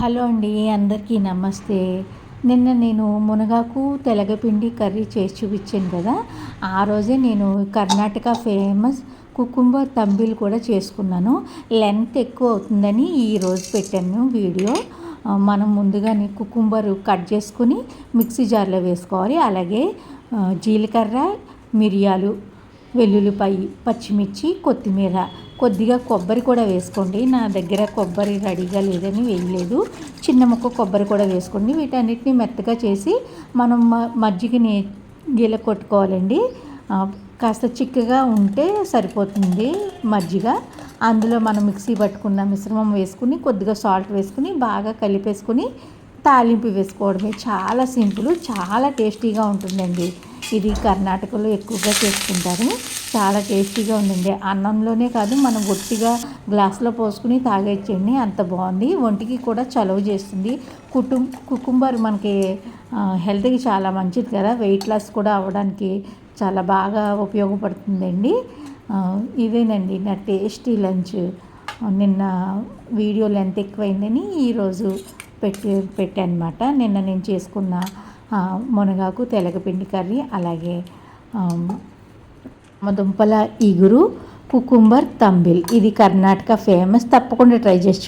Hello అండి అందరికీ నమస్తే. నిన్న నేను మునగాకు తెలగపిండి కర్రీ చేసి చూపించాను కదా. ఆ రోజే నేను కర్ణాటక ఫేమస్ కుకుంబర్ తంబిల్ కూడా చేసుకున్నాను. లెంత్ ఎక్కువ అవుతుందని ఈరోజు పెట్టాను వీడియో. మనం ముందుగానే కుకుంబర్ కట్ చేసుకుని మిక్సీ జార్లో వేసుకోవాలి. అలాగే జీలకర్ర మిరియాలు వెల్లుల్లిపాయి పచ్చిమిర్చి కొత్తిమీర కొద్దిగా కొబ్బరి కూడా వేసుకోండి. నా దగ్గర కొబ్బరి రెడీగా లేదని వేయలేదు. చిన్న ముక్క కొబ్బరి కూడా వేసుకోండి. వీటన్నిటిని మెత్తగా చేసి మనం మజ్జిగని గీల కొట్టుకోవాలండి. కాస్త చిక్కగా ఉంటే సరిపోతుంది మజ్జిగ. అందులో మనం మిక్సీ పట్టుకున్న మిశ్రమం వేసుకుని కొద్దిగా సాల్ట్ వేసుకుని బాగా కలిపేసుకుని తాలింపు వేసుకోవడమే చాలా సింపుల్ చాలా టేస్టీగా ఉంటుందండి. ఇది కర్ణాటకలో ఎక్కువగా చేసుకుంటారు. చాలా టేస్టీగా ఉందండి. అన్నంలోనే కాదు మనం గట్టిగా గ్లాస్లో పోసుకుని తాగేచ్చండి. అంత బాగుంది. ఒంటికి కూడా చలవ చేస్తుంది. కుటుం కుకుంబర్ మనకి హెల్త్కి చాలా మంచిది కదా. వెయిట్ లాస్ కూడా అవ్వడానికి చాలా బాగా ఉపయోగపడుతుందండి. ఇదేనండి నా టేస్టీ లంచ్. నిన్న వీడియో లెంత్ ఎక్కువైందని ఈరోజు పెట్టి పెట్టానమాట నిన్న నేను చేసుకున్న మునగాకు తెలగపిండి కర్రీ అలాగే దుంపల ఇగురు కుకుంబర్ తంబిల్. ఇది కర్ణాటక ఫేమస్. తప్పకుండా ట్రై చేసి